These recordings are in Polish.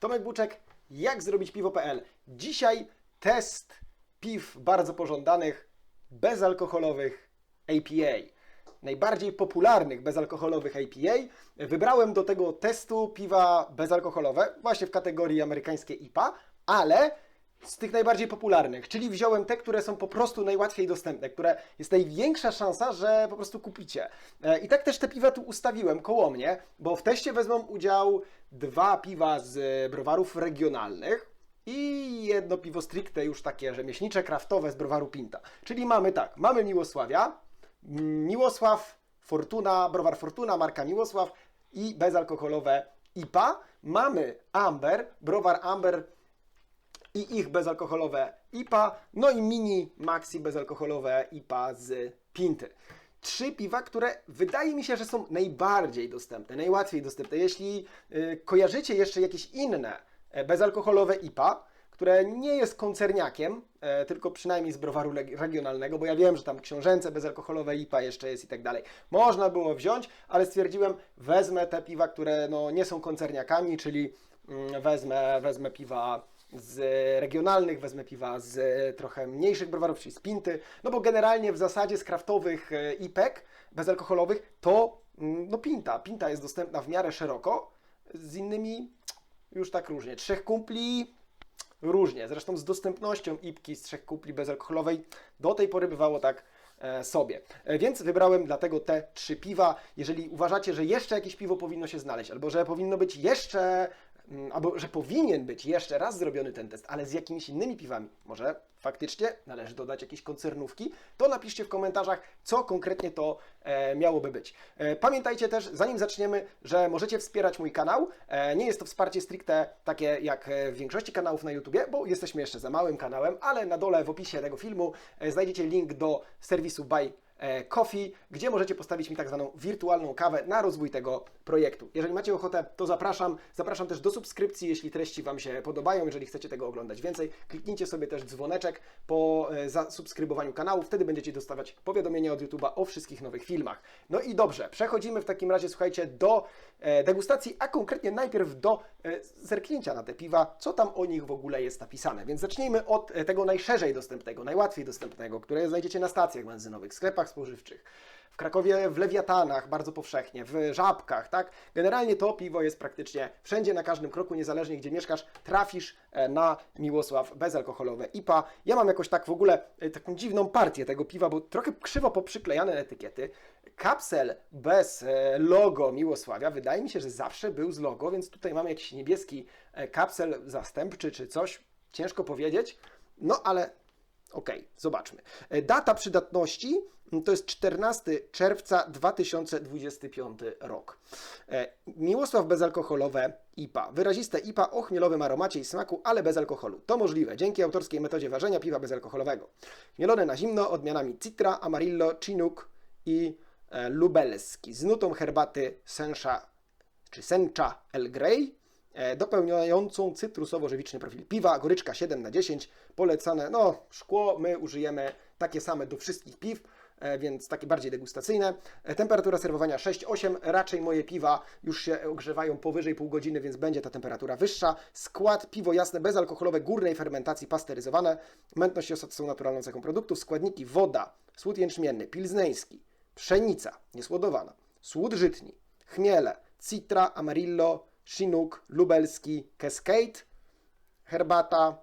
Tomek Buczek, jak zrobić piwo.pl. Dzisiaj test piw bardzo pożądanych, bezalkoholowych APA. Najbardziej popularnych bezalkoholowych APA. Wybrałem do tego testu piwa bezalkoholowe, właśnie w kategorii amerykańskie IPA, ale z tych najbardziej popularnych, czyli wziąłem te, które są po prostu najłatwiej dostępne, które jest największa szansa, że po prostu kupicie. E, I tak też te piwa tu ustawiłem koło mnie, bo w teście wezmą udział dwa piwa z browarów regionalnych i jedno piwo stricte już takie rzemieślnicze, kraftowe z browaru Pinta. Czyli mamy tak, mamy Miłosławia, Miłosław, Fortuna, browar Fortuna, marka Miłosław i bezalkoholowe IPA. Mamy Amber, browar Amber i ich bezalkoholowe IPA, no i mini maxi bezalkoholowe IPA z Pinty. Trzy piwa, które wydaje mi się, że są najbardziej dostępne, najłatwiej dostępne. Jeśli y, kojarzycie jeszcze jakieś inne e, bezalkoholowe IPA, które nie jest koncerniakiem, e, tylko przynajmniej z browaru regionalnego, bo ja wiem, że tam książęce bezalkoholowe IPA jeszcze jest i tak dalej. Można było wziąć, ale stwierdziłem, wezmę te piwa, które no, nie są koncerniakami, czyli mm, wezmę, wezmę piwa z regionalnych, wezmę piwa z trochę mniejszych browarów, czyli z Pinty, no bo generalnie w zasadzie z kraftowych e, IPek bezalkoholowych to mm, no Pinta. Pinta jest dostępna w miarę szeroko, z innymi już tak różnie. Trzech kumpli różnie. Zresztą z dostępnością IPki z trzech kupli bezalkoholowej do tej pory bywało tak e, sobie. E, Więc wybrałem dlatego te trzy piwa. Jeżeli uważacie, że jeszcze jakieś piwo powinno się znaleźć, albo że powinno być jeszcze, albo że powinien być jeszcze raz zrobiony ten test, ale z jakimiś innymi piwami, może faktycznie należy dodać jakieś koncernówki, to napiszcie w komentarzach, co konkretnie to e, miałoby być. E, pamiętajcie też, zanim zaczniemy, że możecie wspierać mój kanał. E, nie jest to wsparcie stricte takie jak w większości kanałów na YouTubie, bo jesteśmy jeszcze za małym kanałem, ale na dole w opisie tego filmu znajdziecie link do serwisu Buy Coffee, gdzie możecie postawić mi tak zwaną wirtualną kawę na rozwój tego projektu. Jeżeli macie ochotę, to zapraszam. Zapraszam też do subskrypcji, jeśli treści Wam się podobają, jeżeli chcecie tego oglądać więcej. Kliknijcie sobie też dzwoneczek po e, zasubskrybowaniu kanału, wtedy będziecie dostawać powiadomienia od YouTube'a o wszystkich nowych filmach. No i dobrze, przechodzimy w takim razie, słuchajcie, do e, degustacji, a konkretnie najpierw do e, zerknięcia na te piwa, co tam o nich w ogóle jest napisane. Więc zacznijmy od e, tego najszerzej dostępnego, najłatwiej dostępnego, które znajdziecie na stacjach benzynowych, sklepach spożywczych. W Krakowie w Lewiatanach bardzo powszechnie, w Żabkach, tak? Generalnie to piwo jest praktycznie wszędzie, na każdym kroku, niezależnie gdzie mieszkasz, trafisz e, na Miłosław bezalkoholowe IPA. Ja mam jakoś tak w ogóle e, taką dziwną partię tego piwa, bo trochę krzywo poprzyklejane etykiety. Kapsel bez e, logo Miłosławia, wydaje mi się, że zawsze był z logo, więc tutaj mamy jakiś niebieski kapsel zastępczy czy coś, ciężko powiedzieć. No ale Okej, zobaczmy. E, Data przydatności to jest 14 czerwca 2025 rok. E, Miłosław bezalkoholowe IPA. Wyraziste IPA o chmielowym aromacie i smaku, ale bez alkoholu. To możliwe dzięki autorskiej metodzie ważenia piwa bezalkoholowego. Chmielone na zimno odmianami Citra, Amarillo, Chinook i e, Lubelski z nutą herbaty Sensha czy Sencha El Grey, e, dopełniającą cytrusowo-żywiczny profil piwa, goryczka 7 na 10 polecane, no szkło my użyjemy takie same do wszystkich piw, więc takie bardziej degustacyjne. E, Temperatura serwowania 6-8, raczej moje piwa już się ogrzewają powyżej pół godziny, więc będzie ta temperatura wyższa. Skład piwo jasne, bezalkoholowe, górnej fermentacji, pasteryzowane. Mętność i osad są naturalną cechą produktu. Składniki woda, słód jęczmienny, pilzneński, pszenica niesłodowana, słód żytni, chmiele, citra, amarillo, chinook, lubelski, cascade, herbata,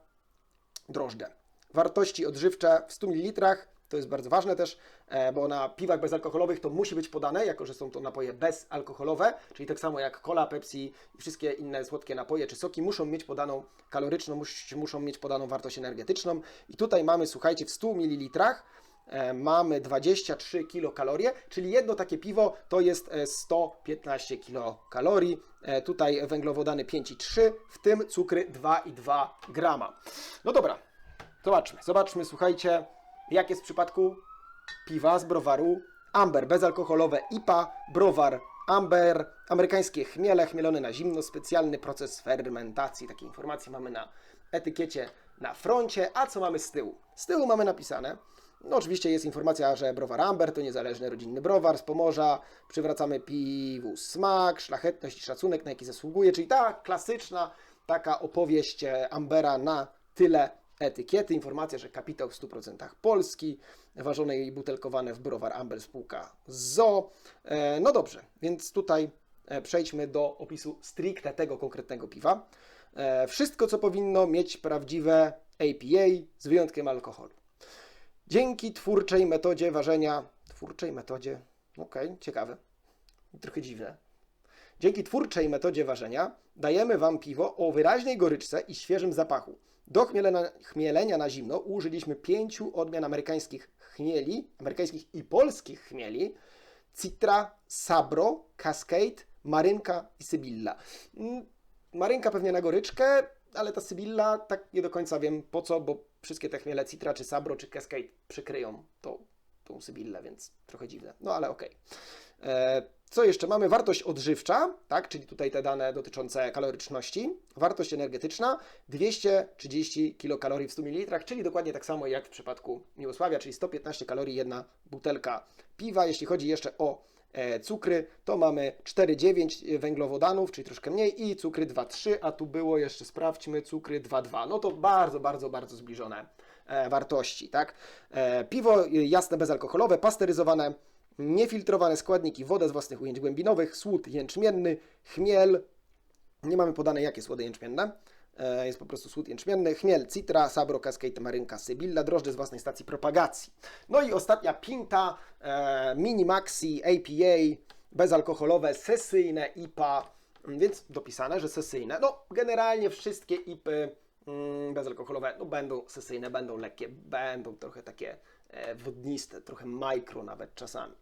drożdże. Wartości odżywcze w 100 ml, to jest bardzo ważne też, e, bo na piwach bezalkoholowych to musi być podane, jako że są to napoje bezalkoholowe, czyli tak samo jak cola, Pepsi i wszystkie inne słodkie napoje czy soki muszą mieć podaną kaloryczną, mus- muszą mieć podaną wartość energetyczną. I tutaj mamy, słuchajcie, w 100 ml e, mamy 23 kilokalorie, czyli jedno takie piwo to jest e, 115 kilokalorii. E, Tutaj węglowodany 5,3, w tym cukry 2,2 grama. No dobra, zobaczmy, zobaczmy, słuchajcie, jak jest w przypadku piwa z browaru Amber, bezalkoholowe IPA, browar Amber, amerykańskie chmiele, chmielone na zimno, specjalny proces fermentacji. Takie informacje mamy na etykiecie na froncie. A co mamy z tyłu? Z tyłu mamy napisane, no oczywiście jest informacja, że browar Amber to niezależny rodzinny browar z Pomorza. Przywracamy piwu smak, szlachetność i szacunek, na jaki zasługuje, czyli ta klasyczna taka opowieść e, Ambera na tyle etykiety. Informacja, że kapitał w 100% polski, ważone i butelkowane w browar Amber spółka ZO. E, No dobrze, więc tutaj e, przejdźmy do opisu stricte tego konkretnego piwa. E, Wszystko, co powinno mieć prawdziwe APA z wyjątkiem alkoholu. Dzięki twórczej metodzie ważenia, twórczej metodzie, okej, ciekawe, trochę dziwne. Dzięki twórczej metodzie ważenia dajemy Wam piwo o wyraźnej goryczce i świeżym zapachu. Do chmielenia, chmielenia na zimno użyliśmy pięciu odmian amerykańskich chmieli, amerykańskich i polskich chmieli, Citra, Sabro, Cascade, Marynka i Sybilla. Mm, Marynka pewnie na goryczkę, ale ta Sybilla tak nie do końca wiem po co, bo wszystkie te chmiele Citra, czy Sabro, czy Cascade przykryją tą, tą Sybillę, więc trochę dziwne. No ale okej. E, Co jeszcze mamy? Wartość odżywcza, tak, czyli tutaj te dane dotyczące kaloryczności. Wartość energetyczna 230 kilokalorii w 100 ml, czyli dokładnie tak samo jak w przypadku Miłosławia, czyli 115 kalorii jedna butelka piwa. Jeśli chodzi jeszcze o e, cukry, to mamy 4,9 węglowodanów, czyli troszkę mniej i cukry 2,3, a tu było jeszcze, sprawdźmy, cukry 2,2. No to bardzo, bardzo, bardzo zbliżone e, wartości, tak. E, Piwo jasne, bezalkoholowe, pasteryzowane, niefiltrowane składniki, woda z własnych ujęć głębinowych, słód jęczmienny, chmiel, nie mamy podane jakie słody jęczmienne, e, jest po prostu słód jęczmienny, chmiel, citra, sabro, cascade, marynka, sybilla, drożdże z własnej stacji propagacji. No i ostatnia pinta, e, mini maxi, APA, bezalkoholowe, sesyjne IPA, mm, więc dopisane, że sesyjne. No generalnie wszystkie IPy mm, bezalkoholowe no, będą sesyjne, będą lekkie, będą trochę takie wodniste, trochę micro nawet czasami,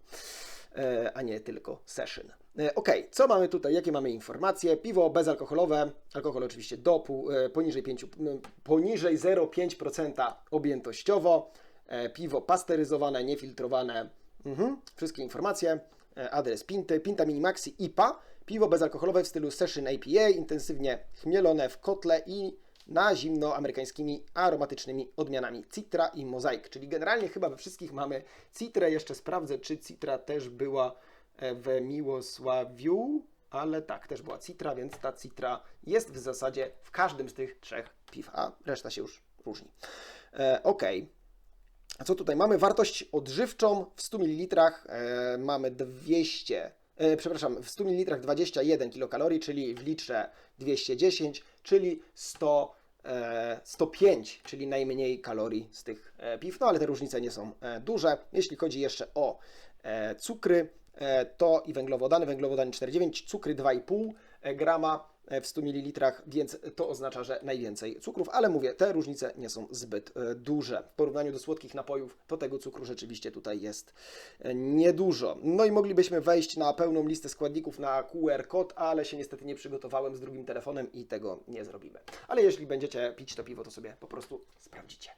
e, a nie tylko session. E, Ok, co mamy tutaj? Jakie mamy informacje? Piwo bezalkoholowe, alkohol oczywiście do pół, e, poniżej 5, m, poniżej 0,5% objętościowo, e, piwo pasteryzowane, niefiltrowane, mhm. wszystkie informacje, e, adres Pinty, Pinta Mini Maxi IPA, piwo bezalkoholowe w stylu Session APA, intensywnie chmielone w kotle i na zimno amerykańskimi aromatycznymi odmianami Citra i Mozaik. Czyli generalnie chyba we wszystkich mamy Citrę. Jeszcze sprawdzę, czy Citra też była e, w Miłosławiu, ale tak, też była Citra, więc ta Citra jest w zasadzie w każdym z tych trzech piw, a reszta się już różni. E, ok. Co tutaj mamy? Wartość odżywczą w 100 ml e, mamy 200, e, przepraszam, w 100 ml 21 kilokalorii, czyli w litrze 210, czyli 100, e, 105, czyli najmniej kalorii z tych e, piw, no ale te różnice nie są e, duże. Jeśli chodzi jeszcze o e, cukry, e, to i węglowodany, węglowodany 4,9, cukry 2,5 grama e, w 100 ml, więc to oznacza, że najwięcej cukrów, ale mówię, te różnice nie są zbyt e, duże. W porównaniu do słodkich napojów, to tego cukru rzeczywiście tutaj jest e, niedużo. No i moglibyśmy wejść na pełną listę składników na QR kod, ale się niestety nie przygotowałem z drugim telefonem i tego nie zrobimy. Ale jeśli będziecie pić to piwo, to sobie po prostu sprawdzicie.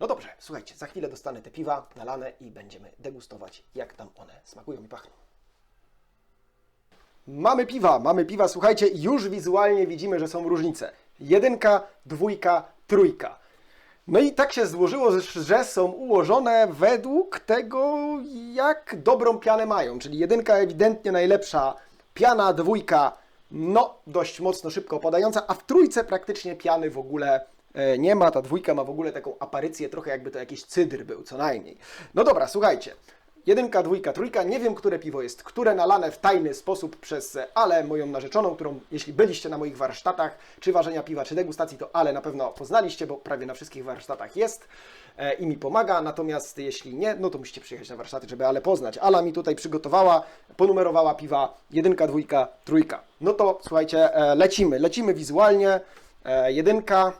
No dobrze, słuchajcie, za chwilę dostanę te piwa nalane i będziemy degustować, jak tam one smakują i pachną. Mamy piwa, mamy piwa, słuchajcie, już wizualnie widzimy, że są różnice. Jedynka, dwójka, trójka. No i tak się złożyło, że są ułożone według tego, jak dobrą pianę mają. Czyli jedynka ewidentnie najlepsza piana, dwójka no dość mocno szybko opadająca, a w trójce praktycznie piany w ogóle e, nie ma. Ta dwójka ma w ogóle taką aparycję, trochę jakby to jakiś cydr był, co najmniej. No dobra, słuchajcie. Jedynka, dwójka, trójka. Nie wiem, które piwo jest, które nalane w tajny sposób przez Ale, moją narzeczoną, którą jeśli byliście na moich warsztatach, czy ważenia piwa, czy degustacji, to Ale na pewno poznaliście, bo prawie na wszystkich warsztatach jest e, i mi pomaga. Natomiast jeśli nie, no to musicie przyjechać na warsztaty, żeby Ale poznać. Ala mi tutaj przygotowała, ponumerowała piwa jedynka, dwójka, trójka. No to słuchajcie, e, lecimy, lecimy wizualnie. E, jedynka.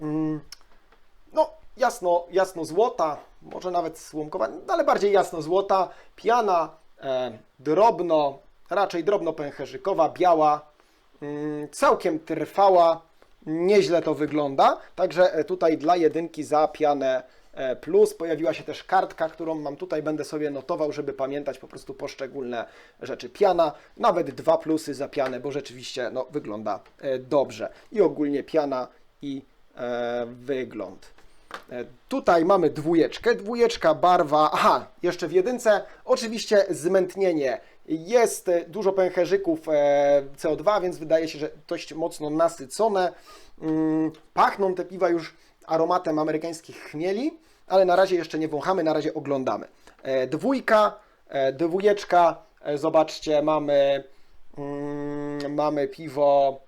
Mm, no, jasno, jasno złota, może nawet słomkowa, no, ale bardziej jasno złota, piana, e, drobno, raczej drobno pęcherzykowa, biała, mm, całkiem trwała, nieźle to wygląda, także e, tutaj dla jedynki za pianę e, plus pojawiła się też kartka, którą mam tutaj, będę sobie notował, żeby pamiętać po prostu poszczególne rzeczy. Piana, nawet dwa plusy za pianę, bo rzeczywiście no, wygląda e, dobrze. I ogólnie piana i e, wygląd. E, Tutaj mamy dwójeczkę, dwójeczka barwa, aha, jeszcze w jedynce oczywiście zmętnienie Jest dużo pęcherzyków e, CO2, więc wydaje się, że dość mocno nasycone. Mm, Pachną te piwa już aromatem amerykańskich chmieli, ale na razie jeszcze nie wąchamy, na razie oglądamy. E, Dwójka, dwójeczka, zobaczcie, mamy, mm, mamy piwo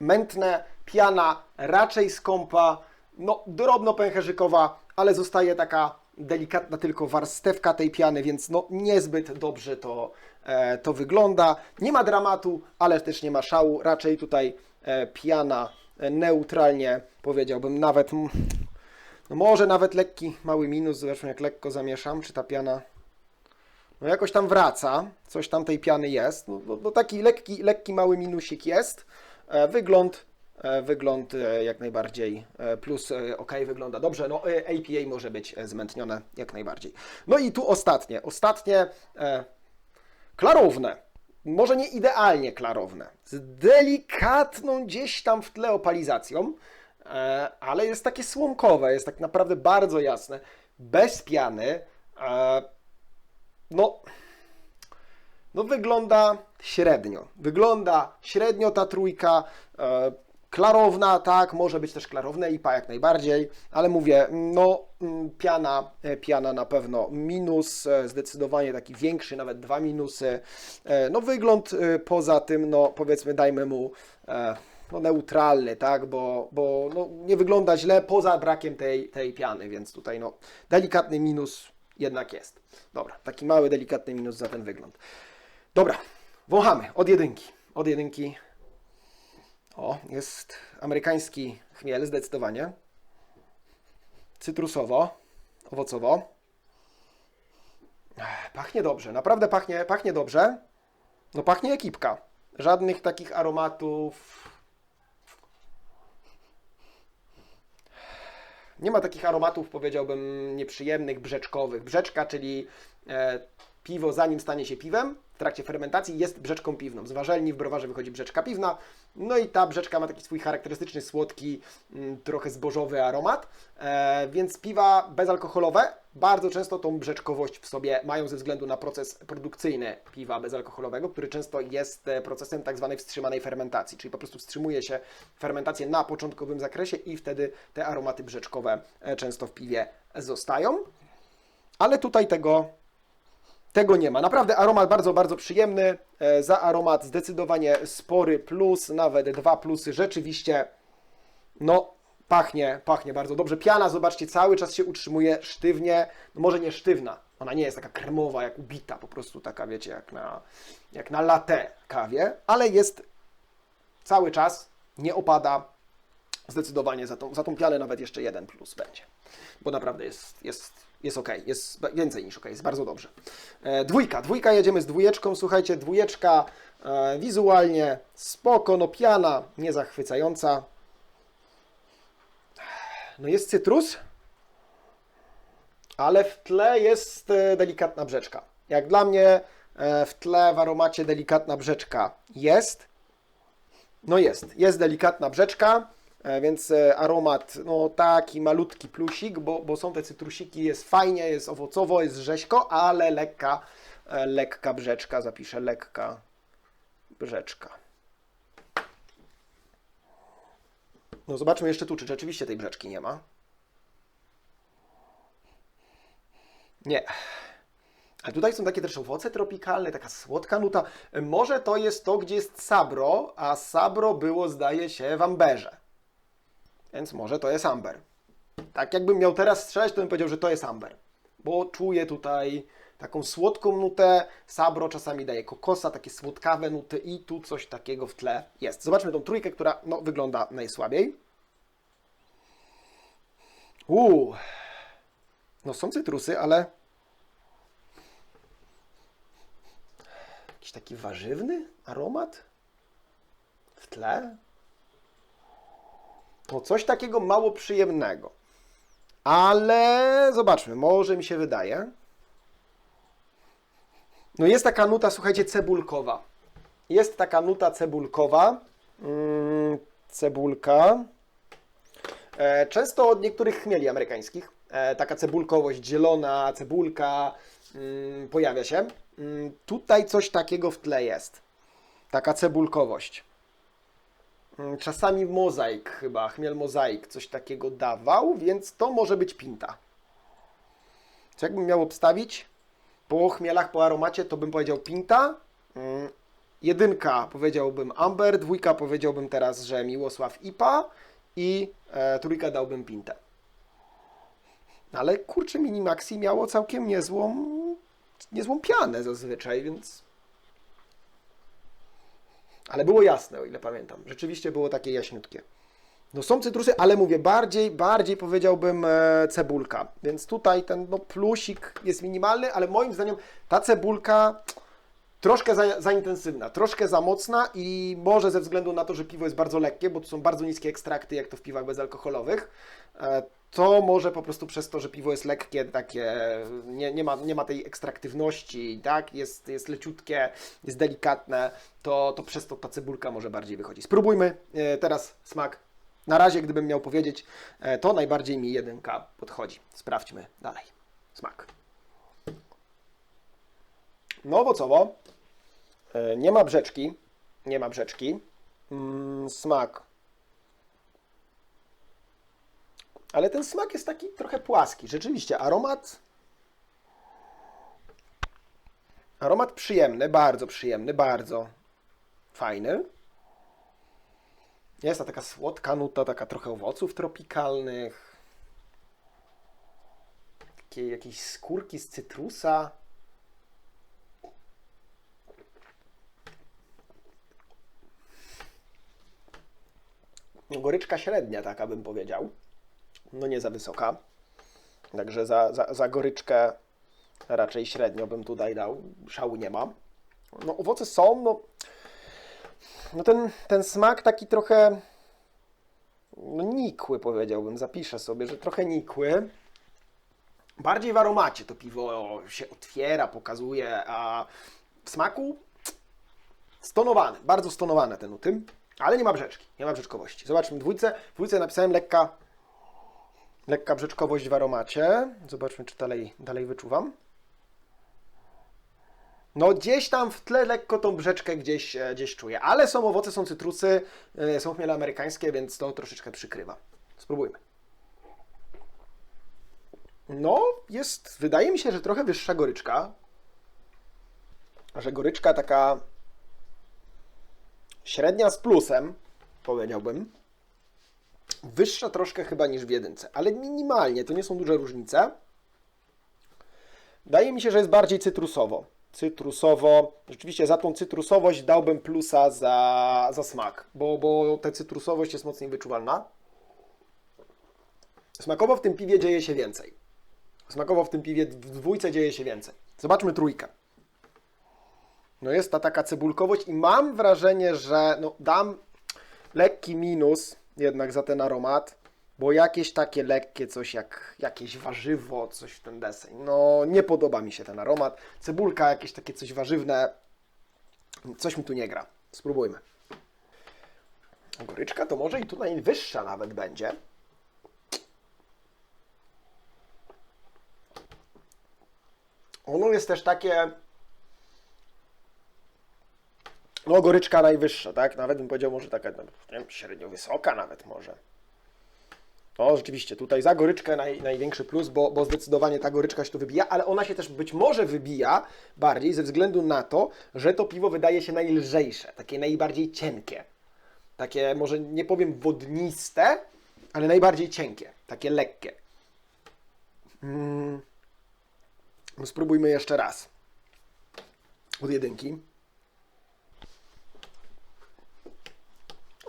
mętne, piana raczej skąpa, no drobno pęcherzykowa, ale zostaje taka delikatna tylko warstewka tej piany, więc no niezbyt dobrze to, e, to wygląda. Nie ma dramatu, ale też nie ma szału, raczej tutaj e, piana e, neutralnie powiedziałbym, nawet mm, no może nawet lekki mały minus, zobaczmy jak lekko zamieszam, czy ta piana no jakoś tam wraca, coś tam tej piany jest, no, no, no taki lekki, lekki mały minusik jest, e, wygląd, wygląd e, jak najbardziej e, plus e, ok, wygląda dobrze, no e, APA może być e, zmętnione jak najbardziej. No i tu ostatnie, ostatnie e, klarowne, może nie idealnie klarowne, z delikatną gdzieś tam w tle opalizacją, e, ale jest takie słomkowe, jest tak naprawdę bardzo jasne, bez piany, e, no, no wygląda średnio. Wygląda średnio ta trójka. Klarowna, tak, może być też klarowne IPA jak najbardziej, ale mówię, no mm, piana, e, piana na pewno minus, e, zdecydowanie taki większy, nawet dwa minusy. E, no wygląd poza tym, no powiedzmy dajmy mu no, neutralny, tak, bo, bo no, nie wygląda źle poza brakiem tej, tej piany, więc tutaj no delikatny minus jednak jest. Dobra, taki mały, delikatny minus za ten wygląd. Dobra, wąchamy od jedynki. Od jedynki. O, jest amerykański chmiel, zdecydowanie. Cytrusowo, owocowo. Pachnie dobrze, naprawdę pachnie, pachnie dobrze. No pachnie ekipka. Żadnych takich aromatów. Nie ma takich aromatów, powiedziałbym, nieprzyjemnych, brzeczkowych. Brzeczka, czyli e, piwo, zanim stanie się piwem, trakcie fermentacji jest brzeczką piwną. Z warzelni w browarze wychodzi brzeczka piwna, no i ta brzeczka ma taki swój charakterystyczny, słodki, mm, trochę zbożowy aromat, e, więc piwa bezalkoholowe bardzo często tą brzeczkowość w sobie mają ze względu na proces produkcyjny piwa bezalkoholowego, który często jest e, procesem tak zwanej wstrzymanej fermentacji, czyli po prostu wstrzymuje się fermentację na początkowym zakresie i wtedy te aromaty brzeczkowe e, często w piwie zostają. Ale tutaj tego tego nie ma. Naprawdę aromat bardzo, bardzo przyjemny. E, Za aromat zdecydowanie spory plus, nawet dwa plusy. Rzeczywiście, no, pachnie, pachnie bardzo dobrze. Piana, zobaczcie, cały czas się utrzymuje sztywnie. No może nie sztywna, ona nie jest taka kremowa, jak ubita, po prostu taka, wiecie, jak na, jak na latte kawie, ale jest cały czas, nie opada. Zdecydowanie za tą, za tą pianę nawet jeszcze jeden plus będzie, bo naprawdę jest, jest, jest ok, jest więcej niż ok, jest bardzo dobrze. E, dwójka, dwójka jedziemy z dwójeczką, słuchajcie, dwójeczka e, wizualnie spoko, no piana niezachwycająca. No jest cytrus, ale w tle jest e, delikatna brzeczka. Jak dla mnie e, w tle w aromacie delikatna brzeczka jest. No jest, jest delikatna brzeczka, więc e, aromat no taki malutki plusik, bo, bo są te cytrusiki, jest fajnie, jest owocowo, jest rzeźko, ale lekka, e, lekka brzeczka, zapiszę lekka brzeczka. No zobaczmy jeszcze tu, czy rzeczywiście tej brzeczki nie ma. Nie. Ale tutaj są takie też owoce tropikalne, taka słodka nuta. Może to jest to, gdzie jest sabro, a sabro było, zdaje się, w amberze. Więc może to jest amber. Tak jakbym miał teraz strzelać, to bym powiedział, że to jest amber. Bo czuję tutaj taką słodką nutę. Sabro czasami daje kokosa, takie słodkawe nuty i tu coś takiego w tle jest. Zobaczmy tą trójkę, która no, wygląda najsłabiej. Uuu. No są cytrusy, ale jakiś taki warzywny aromat w tle. No coś takiego mało przyjemnego. Ale zobaczmy, może mi się wydaje. No jest taka nuta, słuchajcie, cebulkowa. Jest taka nuta cebulkowa. Mm, cebulka. E, Często od niektórych chmieli amerykańskich e, taka cebulkowość, zielona cebulka mm, pojawia się. Mm, Tutaj coś takiego w tle jest. Taka cebulkowość. Mm, Czasami mozaik chyba, chmiel mozaik coś takiego dawał, więc to może być pinta. Co jakbym miał obstawić? Po chmielach, po aromacie to bym powiedział pinta. Mm, Jedynka powiedziałbym Amber, dwójka powiedziałbym teraz, że Miłosław IPA i e, trójka dałbym pintę. Ale kurczę, Minimaxi miało całkiem niezłą, niezłą pianę zazwyczaj, więc... Ale było jasne, o ile pamiętam. Rzeczywiście było takie jaśniutkie. No są cytrusy, ale mówię, bardziej, bardziej powiedziałbym e, cebulka. Więc tutaj ten no, plusik jest minimalny, ale moim zdaniem ta cebulka troszkę za, za intensywna, troszkę za mocna i może ze względu na to, że piwo jest bardzo lekkie, bo to są bardzo niskie ekstrakty, jak to w piwach bezalkoholowych, e, to może po prostu przez to, że piwo jest lekkie, takie nie, nie, ma, nie ma tej ekstraktywności, tak? Jest, jest leciutkie, jest delikatne, to, to przez to ta cebulka może bardziej wychodzi. Spróbujmy e, teraz smak. Na razie, gdybym miał powiedzieć, e, to najbardziej mi jedynka podchodzi. Sprawdźmy dalej. Smak. No owocowo. E, Nie ma brzeczki. Nie ma brzeczki. Mm, smak. Ale ten smak jest taki trochę płaski. Rzeczywiście, aromat. Aromat przyjemny, bardzo przyjemny, bardzo fajny. Jest ta taka słodka nuta, taka trochę owoców tropikalnych. Takie jakieś skórki z cytrusa. Goryczka średnia, taka bym powiedział. No nie za wysoka. Także za, za, za goryczkę raczej średnio bym tutaj dał. Szału nie ma. No owoce są, no, no ten, ten smak taki trochę no nikły powiedziałbym, zapiszę sobie, że trochę nikły. Bardziej w aromacie to piwo się otwiera, pokazuje, a w smaku stonowany, bardzo stonowane te nuty, ale nie ma brzeczki, nie ma brzeczkowości. Zobaczmy dwójce, w dwójce napisałem lekka, lekka brzeczkowość w aromacie. Zobaczmy, czy dalej, dalej wyczuwam. No gdzieś tam w tle lekko tą brzeczkę gdzieś, e, gdzieś czuję, ale są owoce, są cytrusy, e, są chmiele amerykańskie, więc to troszeczkę przykrywa. Spróbujmy. No, jest, wydaje mi się, że trochę wyższa goryczka. Że goryczka taka średnia z plusem, powiedziałbym. Wyższa troszkę chyba niż w jedynce, ale minimalnie, to nie są duże różnice. Wydaje mi się, że jest bardziej cytrusowo. Cytrusowo, rzeczywiście za tą cytrusowość dałbym plusa za, za smak, bo, bo ta cytrusowość jest mocniej wyczuwalna. Smakowo w tym piwie dzieje się więcej. Smakowo w tym piwie w dwójce dzieje się więcej. Zobaczmy trójkę. No jest ta taka cebulkowość i mam wrażenie, że no dam lekki minus jednak za ten aromat, bo jakieś takie lekkie coś jak jakieś warzywo, coś w ten deseń. No nie podoba mi się ten aromat. Cebulka, jakieś takie coś warzywne, coś mi tu nie gra. Spróbujmy. Goryczka to może i tu najwyższa nawet będzie. Ono jest też takie. No, goryczka najwyższa, tak? Nawet bym powiedział, może taka no, wiem, średnio wysoka, nawet może. No, rzeczywiście, tutaj za goryczkę naj, największy plus, bo, bo zdecydowanie ta goryczka się tu wybija, ale ona się też być może wybija bardziej ze względu na to, że to piwo wydaje się najlżejsze, takie najbardziej cienkie. Takie, może nie powiem wodniste, ale najbardziej cienkie, takie lekkie. Mm. No spróbujmy jeszcze raz. Od jedynki.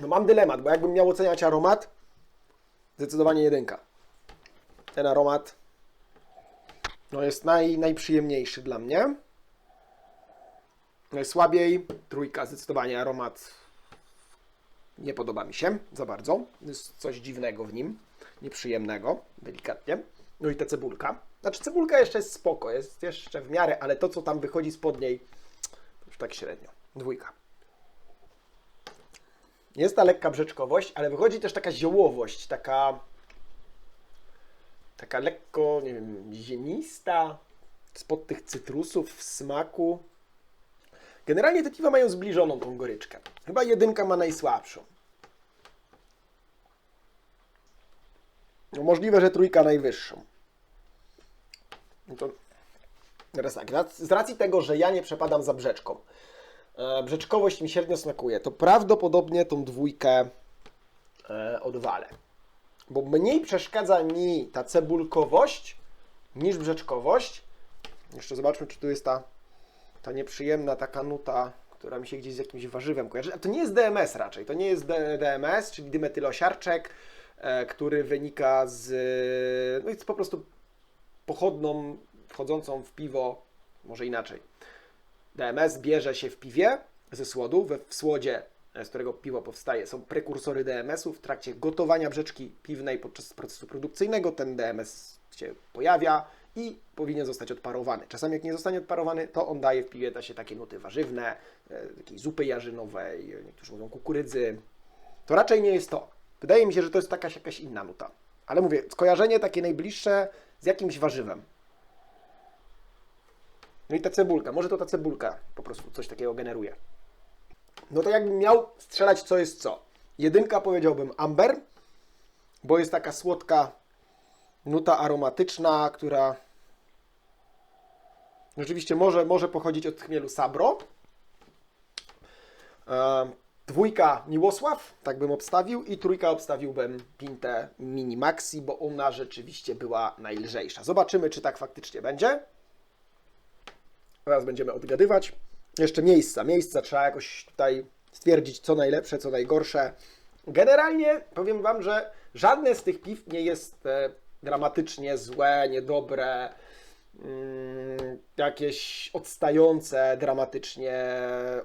No mam dylemat, bo jakbym miał oceniać aromat, zdecydowanie jedynka. Ten aromat no jest naj, najprzyjemniejszy dla mnie. Najsłabiej trójka, zdecydowanie aromat nie podoba mi się za bardzo. Jest coś dziwnego w nim, nieprzyjemnego, delikatnie. No i ta cebulka. Znaczy cebulka jeszcze jest spoko, jest jeszcze w miarę, ale to co tam wychodzi spod niej, już tak średnio. Dwójka. Jest ta lekka brzeczkowość, ale wychodzi też taka ziołowość, taka taka lekko, nie wiem, ziemista, spod tych cytrusów w smaku. Generalnie te piwa mają zbliżoną tą goryczkę. Chyba jedynka ma najsłabszą. No możliwe, że trójka najwyższą. No to teraz tak, z racji tego, że ja nie przepadam za brzeczką, brzeczkowość mi średnio smakuje, to prawdopodobnie tą dwójkę e, odwalę. Bo mniej przeszkadza mi ta cebulkowość niż brzeczkowość. Jeszcze zobaczmy, czy tu jest ta, ta nieprzyjemna taka nuta, która mi się gdzieś z jakimś warzywem kojarzy. A to nie jest DMS raczej, to nie jest DMS, czyli dymetylosiarczek, e, który wynika z... no jest po prostu pochodną wchodzącą w piwo, może inaczej. DMS bierze się w piwie ze słodu, we, w słodzie, z którego piwo powstaje, są prekursory DMS-u. W trakcie gotowania brzeczki piwnej podczas procesu produkcyjnego ten DMS się pojawia i powinien zostać odparowany. Czasami jak nie zostanie odparowany, to on daje w piwie da się takie nuty warzywne, e, takiej zupy jarzynowej, e, niektórzy mówią kukurydzy. To raczej nie jest to. Wydaje mi się, że to jest jakaś, jakaś inna nuta. Ale mówię, skojarzenie takie najbliższe z jakimś warzywem. No i ta cebulka, może to ta cebulka po prostu coś takiego generuje. No to jakbym miał strzelać co jest co. Jedynka powiedziałbym amber, bo jest taka słodka nuta aromatyczna, która rzeczywiście może, może pochodzić od chmielu sabro. Dwójka Miłosław, tak bym obstawił, i trójka obstawiłbym Pintę Mini Maxi, bo ona rzeczywiście była najlżejsza. Zobaczymy, czy tak faktycznie będzie. Teraz będziemy odgadywać. Jeszcze miejsca. Miejsca trzeba jakoś tutaj stwierdzić, co najlepsze, co najgorsze. Generalnie powiem Wam, że żadne z tych piw nie jest e, dramatycznie złe, niedobre, mm, jakieś odstające dramatycznie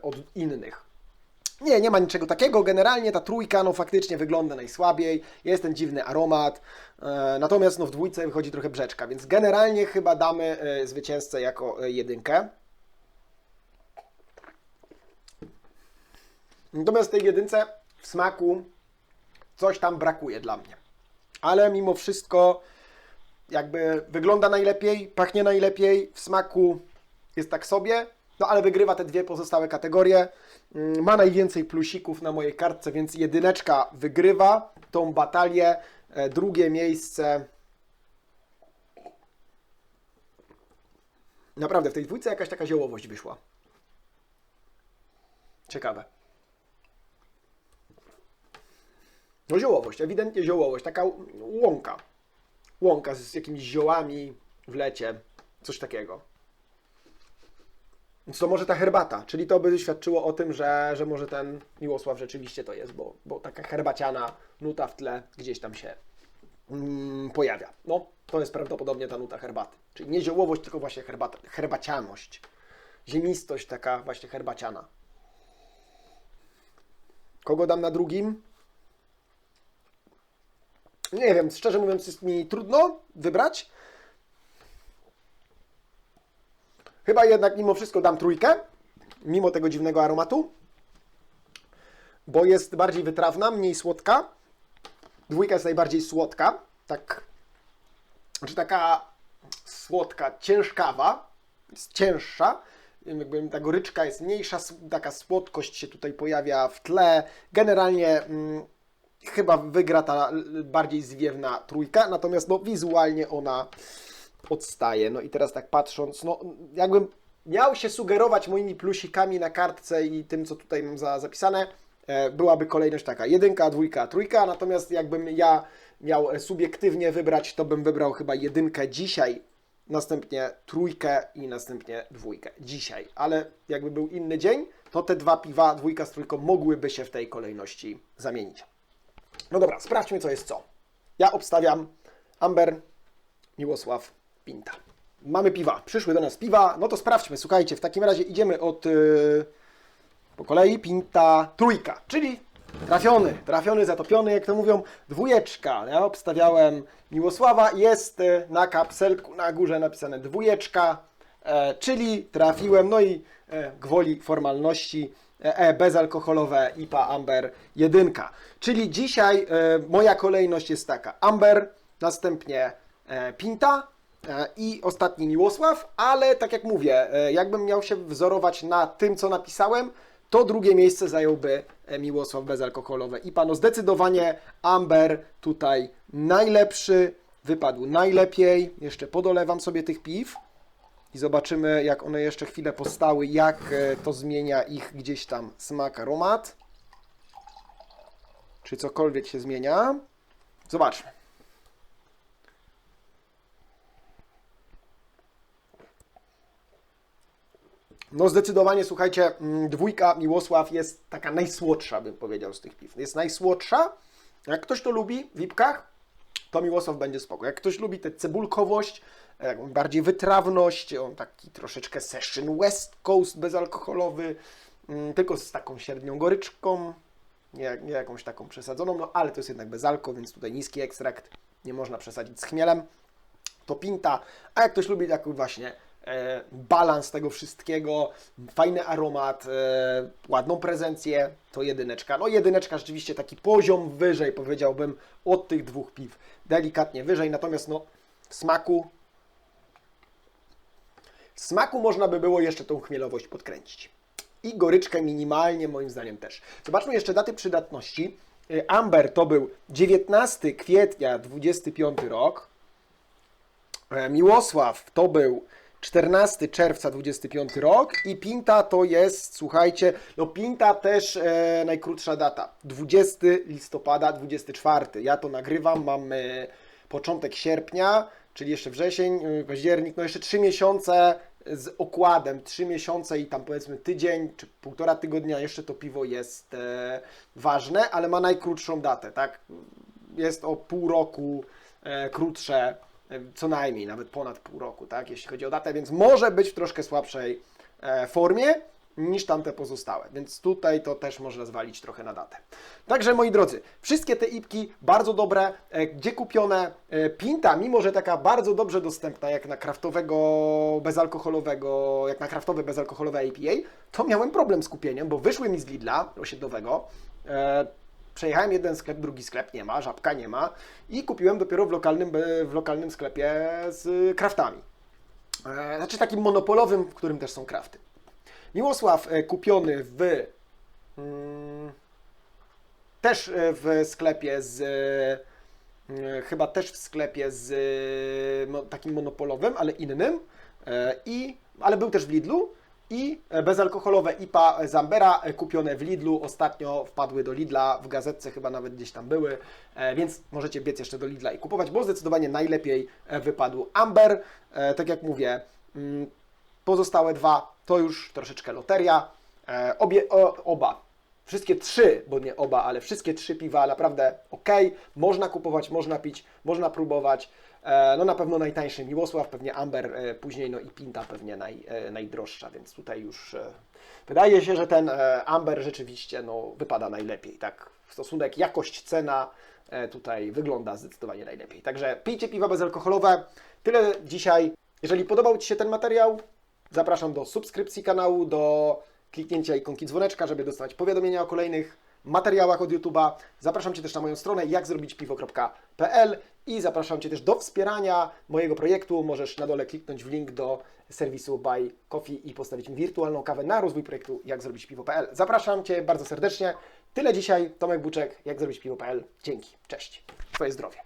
od innych. Nie, nie ma niczego takiego. Generalnie ta trójka no faktycznie wygląda najsłabiej. Jest ten dziwny aromat. E, natomiast no w dwójce wychodzi trochę brzeczka, więc generalnie chyba damy e, zwycięzcę jako e, jedynkę. Natomiast tej jedynce w smaku coś tam brakuje dla mnie. Ale mimo wszystko jakby wygląda najlepiej, pachnie najlepiej, w smaku jest tak sobie, no ale wygrywa te dwie pozostałe kategorie. Mm, Ma najwięcej plusików na mojej kartce, więc jedyneczka wygrywa tą batalię. E, Drugie miejsce. Naprawdę, w tej dwójce jakaś taka ziołowość wyszła. Ciekawe. No ziołowość, ewidentnie ziołowość, taka łąka. Łąka z jakimiś ziołami w lecie, coś takiego. Więc to może ta herbata, czyli to by świadczyło o tym, że, że może ten Miłosław rzeczywiście to jest, bo, bo taka herbaciana nuta w tle gdzieś tam się mm, pojawia. No, to jest prawdopodobnie ta nuta herbaty. Czyli nie ziołowość, tylko właśnie herbata, herbacianość. Ziemistość taka właśnie herbaciana. Kogo dam na drugim? Nie wiem, szczerze mówiąc jest mi trudno wybrać. Chyba jednak mimo wszystko dam trójkę, mimo tego dziwnego aromatu, bo jest bardziej wytrawna, mniej słodka. Dwójka jest najbardziej słodka, tak, znaczy taka słodka, ciężkawa, jest cięższa. Jakby ta goryczka jest mniejsza, taka słodkość się tutaj pojawia w tle. Generalnie mm, chyba wygra ta bardziej zwiewna trójka, natomiast no, wizualnie ona odstaje. No i teraz tak patrząc, no jakbym miał się sugerować moimi plusikami na kartce i tym, co tutaj mam za, zapisane, e, byłaby kolejność taka, jedynka, dwójka, trójka, natomiast jakbym ja miał subiektywnie wybrać, to bym wybrał chyba jedynkę dzisiaj, następnie trójkę i następnie dwójkę dzisiaj, ale jakby był inny dzień, to te dwa piwa, dwójka z trójką mogłyby się w tej kolejności zamienić. No dobra, sprawdźmy co jest co. Ja obstawiam Amber, Miłosław Pinta. Mamy piwa. Przyszły do nas piwa. No to sprawdźmy. Słuchajcie, w takim razie idziemy od yy, po kolei Pinta trójka, czyli trafiony, trafiony, zatopiony, jak to mówią, dwójeczka. Ja obstawiałem Miłosława. Jest y, na kapselku na górze napisane dwójeczka, e, czyli trafiłem. No i e, gwoli formalności e, e, bezalkoholowe IPA Amber jedynka. Czyli dzisiaj e, moja kolejność jest taka. Amber, następnie e, Pinta, I ostatni Miłosław, ale tak jak mówię, e, jakbym miał się wzorować na tym, co napisałem, to drugie miejsce zająłby e, Miłosław bezalkoholowe. I pano zdecydowanie Amber tutaj najlepszy, wypadł najlepiej. Jeszcze podolewam sobie tych piw i zobaczymy, jak one jeszcze chwilę postały, jak e, to zmienia ich gdzieś tam smak, aromat. Czy cokolwiek się zmienia. Zobaczmy. No zdecydowanie, słuchajcie, mm, dwójka Miłosław jest taka najsłodsza, bym powiedział, z tych piw. Jest najsłodsza. Jak ktoś to lubi w to Miłosław będzie spoko. Jak ktoś lubi tę cebulkowość, e, bardziej wytrawność, on taki troszeczkę session West Coast bezalkoholowy, mm, tylko z taką średnią goryczką, nie, nie jakąś taką przesadzoną, no ale to jest jednak bezalko, więc tutaj niski ekstrakt, nie można przesadzić z chmielem to pinta, a jak ktoś lubi taki właśnie balans tego wszystkiego, fajny aromat, e, ładną prezencję, to jedyneczka. No jedyneczka rzeczywiście taki poziom wyżej powiedziałbym od tych dwóch piw, delikatnie wyżej, natomiast no w smaku w smaku można by było jeszcze tą chmielowość podkręcić. I goryczkę minimalnie moim zdaniem też. Zobaczmy jeszcze daty przydatności. E, Amber to był 19 kwietnia 25 rok. E, Miłosław to był 14 czerwca 25 rok i Pinta to jest, słuchajcie, no Pinta też e, najkrótsza data, 20 listopada 24. Ja to nagrywam, mamy początek sierpnia, czyli jeszcze wrzesień, e, październik, no jeszcze 3 miesiące z okładem, 3 miesiące i tam powiedzmy tydzień czy półtora tygodnia jeszcze to piwo jest e, ważne, ale ma najkrótszą datę, tak? Jest o pół roku e, krótsze e, co najmniej, nawet ponad pół roku, tak, jeśli chodzi o datę, więc może być w troszkę słabszej e, formie niż tamte pozostałe, więc tutaj to też można zwalić trochę na datę. Także moi drodzy, wszystkie te ipki bardzo dobre, e, gdzie kupione e, Pinta, mimo że taka bardzo dobrze dostępna jak na kraftowego bezalkoholowego, jak na kraftowe bezalkoholowe IPA, to miałem problem z kupieniem, bo wyszły mi z Lidla osiedlowego, Przejechałem jeden sklep, drugi sklep, nie ma, żabka nie ma i kupiłem dopiero w lokalnym, w lokalnym sklepie z kraftami. E, Znaczy takim monopolowym, w którym też są krafty. Miłosław e, kupiony w mm, też e, w sklepie z e, chyba też w sklepie z e, takim monopolowym, ale innym e, i ale był też w Lidlu i e, bezalkoholowe IPA Zambera e, kupione w Lidlu ostatnio wpadły do Lidla w gazetce chyba nawet gdzieś tam były, e, więc możecie biec jeszcze do Lidla i kupować, bo zdecydowanie najlepiej wypadł Amber. Tak jak mówię, mm, Pozostałe dwa to już troszeczkę loteria. Obie, o, oba, wszystkie trzy, bo nie oba, ale wszystkie trzy piwa naprawdę ok. Można kupować, można pić, można próbować. E, no na pewno najtańszy Miłosław, pewnie Amber, e, później no i Pinta pewnie naj, e, najdroższa, więc tutaj już wydaje się, że ten Amber rzeczywiście no, wypada najlepiej. Tak, stosunek jakość-cena tutaj wygląda zdecydowanie najlepiej. Także pijcie piwa bezalkoholowe. Tyle dzisiaj. Jeżeli podobał Ci się ten materiał, zapraszam do subskrypcji kanału, do kliknięcia ikonki dzwoneczka, żeby dostać powiadomienia o kolejnych materiałach od YouTube'a. Zapraszam Cię też na moją stronę jakzrobićpiwo.pl i zapraszam Cię też do wspierania mojego projektu. Możesz na dole kliknąć w link do serwisu Buy Coffee i postawić mi wirtualną kawę na rozwój projektu jakzrobićpiwo.pl. Zapraszam Cię bardzo serdecznie. Tyle dzisiaj. Tomek Buczek, jakzrobićpiwo.pl. Dzięki. Cześć. Twoje zdrowie.